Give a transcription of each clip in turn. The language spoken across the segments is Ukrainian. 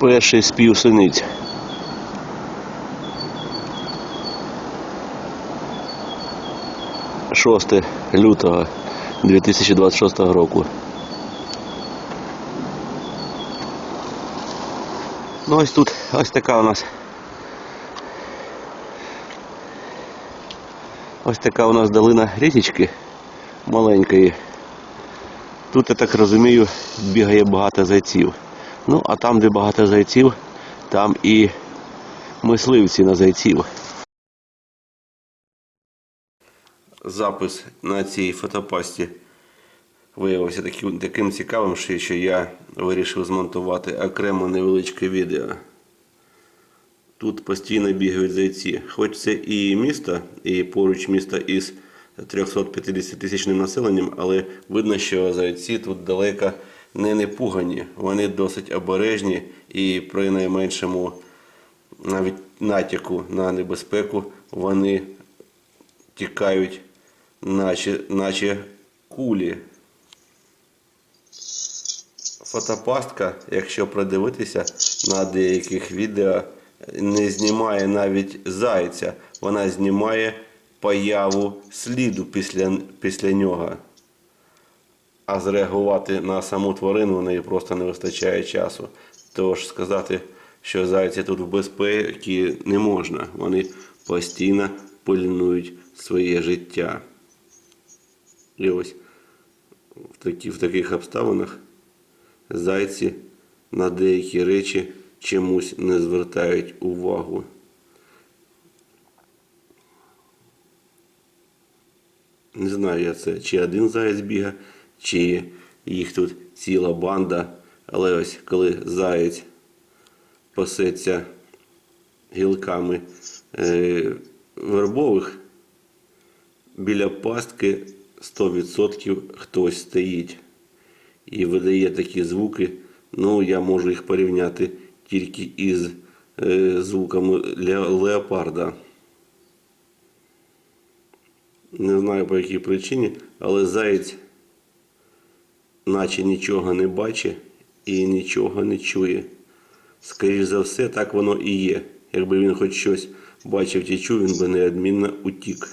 Перший спів синиць. Шосте лютого 2026 року. Ну ось тут ось така у нас. Ось така у нас долина річечки маленької. Тут, я так розумію, бігає багато зайців. Ну, а там, де багато зайців, там і мисливці на зайців. Запис на цій фотопасті виявився таким, таким цікавим, що я вирішив змонтувати окремо невеличке відео. Тут постійно бігають зайці. Хоч це і місто, і поруч місто із 350 тисячним населенням, але видно, що зайці тут далеко не непугані. Вони досить обережні і при найменшому навіть натяку на небезпеку вони тікають, наче, наче кулі. Фотопастка, якщо придивитися на деяких відео, не знімає навіть зайця, вона знімає появу сліду після, після нього. А зреагувати на саму тварину в неї просто не вистачає часу. Тож сказати, що зайці тут в безпеці не можна. Вони постійно пильнують своє життя. І ось в, такі, в таких обставинах зайці на деякі речі чомусь не звертають увагу. Не знаю я це, чи один заєць біга, чи їх тут ціла банда. Але ось коли заєць пасеться гілками е, вербових, біля пастки 100% хтось стоїть і видає такі звуки. Ну, я можу їх порівняти тільки із е, звуками ле- леопарда. Не знаю по якій причині, але заєць наче нічого не бачить і нічого не чує. Скоріше за все, так воно і є. Якби він хоч щось бачив чи чув, він би неодмінно утік.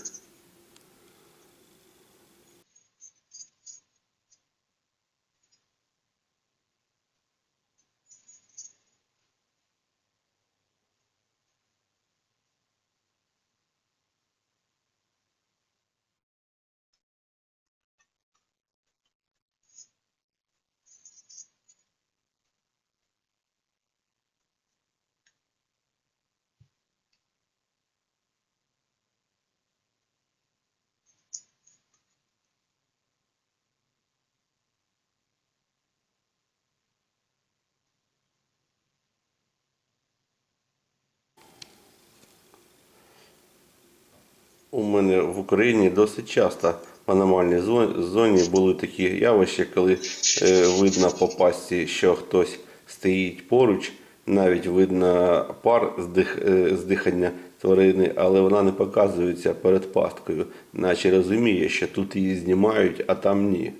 У мене в Україні досить часто в аномальній зоні були такі явища, коли е, видно по пасті, що хтось стоїть поруч, навіть видно пар е, з дихання тварини, але вона не показується перед пасткою, наче розуміє, що тут її знімають, а там ні.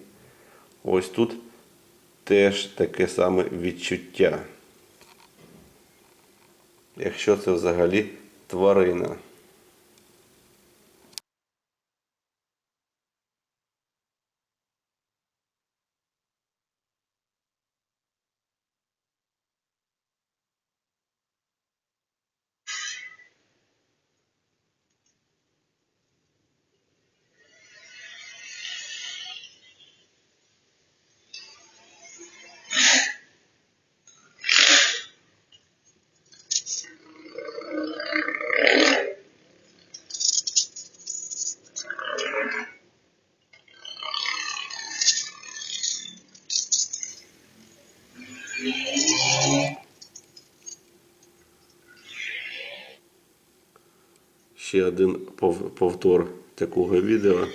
Ось тут теж таке саме відчуття. Якщо це взагалі тварина. Ще один пов- повтор такого відео.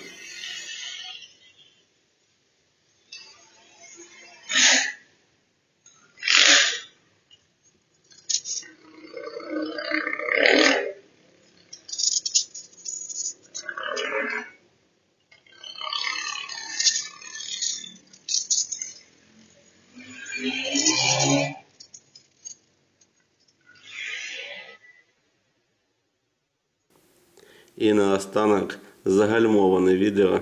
І наостанок загальмоване відео.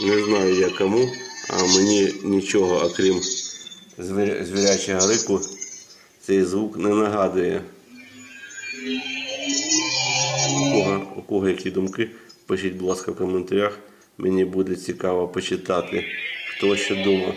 Не знаю я кому, а мені нічого, окрім звір... звірячого рику, цей звук не нагадує. У кого, у кого які думки, пишіть, будь ласка, в коментарях. Мені буде цікаво почитати, хто що думав.